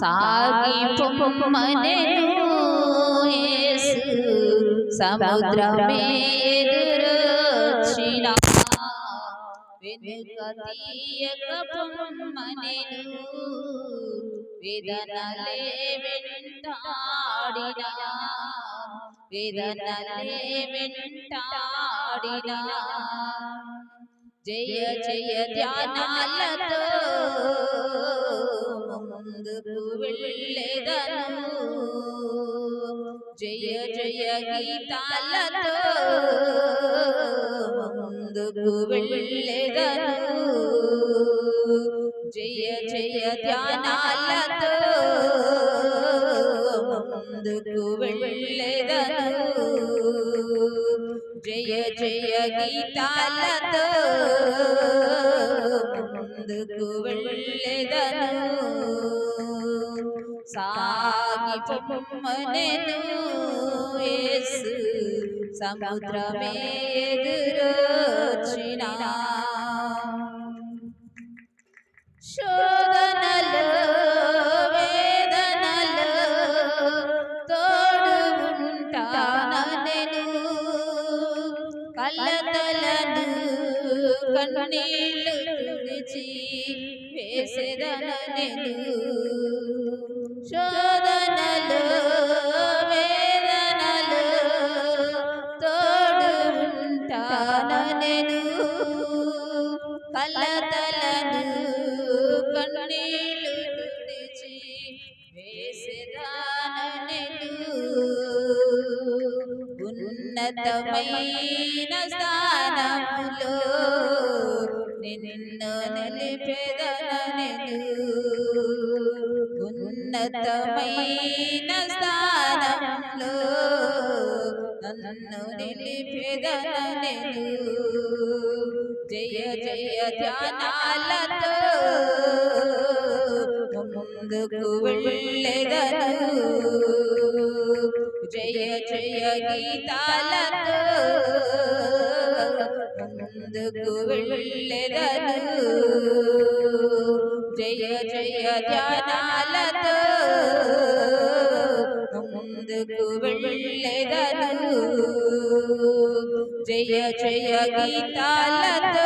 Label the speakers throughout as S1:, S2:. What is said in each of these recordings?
S1: సాగి పొమ్మనెను యేసు సముద్రమే ఎదురొచ్చిన వేదనలే వెంటాడిన వేదనలే వెంటాడిన. జయ జయ ధ్యానాలతో ముందుకు వెళ్ళేదను జయ జయ గీతాలతో ముందుకు వెళ్ళేదను జయ జయ ధ్యానాలతో ముందుకు వెళ్ళేదను జయ జయ గీతాలతో ముందుకు వెళ్ళెదను సాగి పొమ్మనెను యేసు. సముద్రమే ఎదురొచ్చిన శోధనలు వేదనలు తోడు ఉంటానెను. కన్నీళ్ళు తుడిచి వేసేదనెను. శోధనలు కళ్ళతలను కన్నీలు తుడిచి వేసేదానెను ఉన్నతమైన స్థానములో నిన్ను నిలిపెదనెను ఉన్నతమైన నన్ను నిలిపెదనెను జయ జయ ధ్యానాలతో ముందుకు వెళ్ళెదను. జయ జయ గీతాలతో ముందుకు వెళ్ళెదను. జయ జయ ధ్యానాలతో ముందుకు వెళ్ళెదను జయ జయ గీతాలతో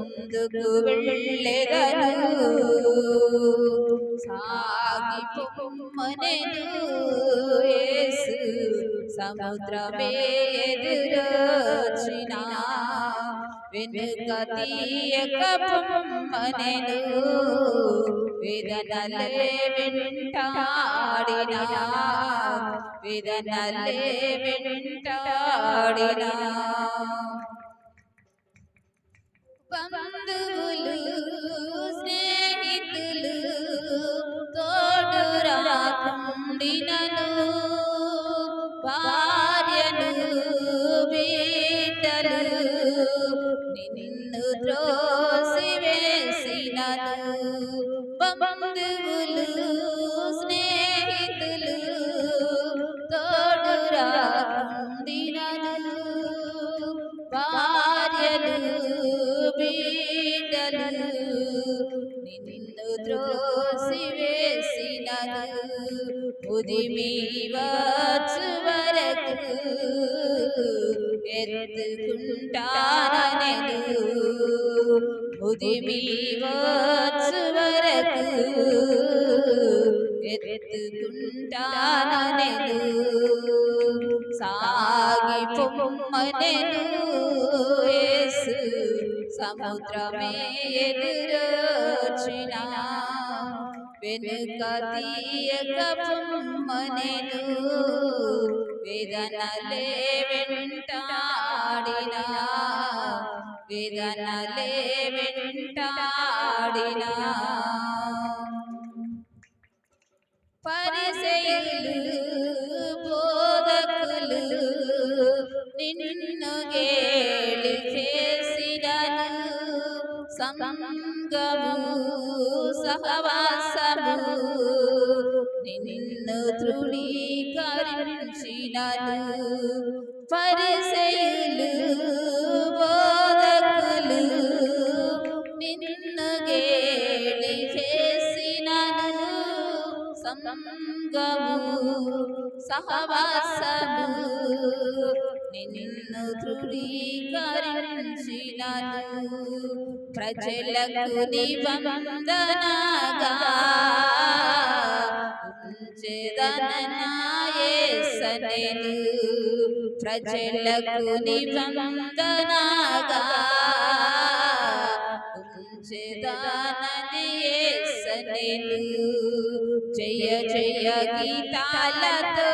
S1: ముందుకు వెళ్ళెదను సాగి పొమ్మనెను యేసు సముద్రమే ఎదురొచ్చిన వెనుక తీయక పొమ్మనెను విదనలే వెంటాడిన. వేదనలే వెంటాడిన. బంధువులు ఉదిమి వచ్చు వరకు ఎత్తుకుంటానెను ఉదిమి ఎత్తుకుంటానెను సాగి పొమ్మనెను యేసు సముద్రమే వెనుక తీయక పొమ్మనెను వేదనలే వెంటాడిన వేదనలే వెంటాడిన పరిసయులు బోధకులు నిన్ను గేలి చేసినను సంగము നിന്നു ധ്രുവീകരിച്ചിനാലു പരസയിലു ബോധകലു നിന്നു കേളി చేసినాను. సంగము సహవాసము నిన్ను ధృవీకరించినాను ప్రజలకు నిబంధనగా ఉంచెదననాయేసనెను ప్రజలకు నిబంధనగా. ఉంచెదనని జయ జయ గీతాలతో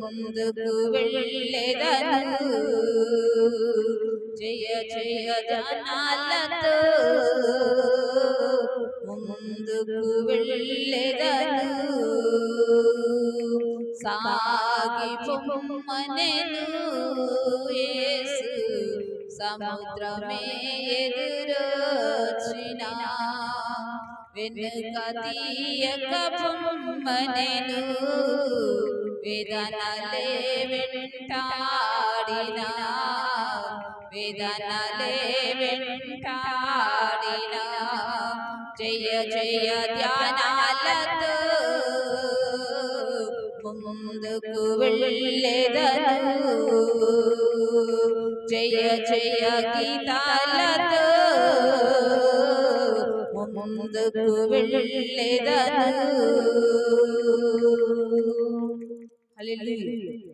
S1: ముందుకు వెళ్ళెదను. జయ జయ జనాలతో ముందుకు వెళ్ళెదను. సాగి పొమ్మనెను యేసు. సముద్రమే ఎదురొచ్చిన వెనుక తీయక పొమ్మనెను వేదనలే వెంటాడిన. వేదనలే వెంటాడిన. జయ జయ ధ్యానాలతో ముందుకు వెళ్ళెదను జయ జయ గీతాలతో ముందుకు వెళ్ళెదను హల్లెలూయా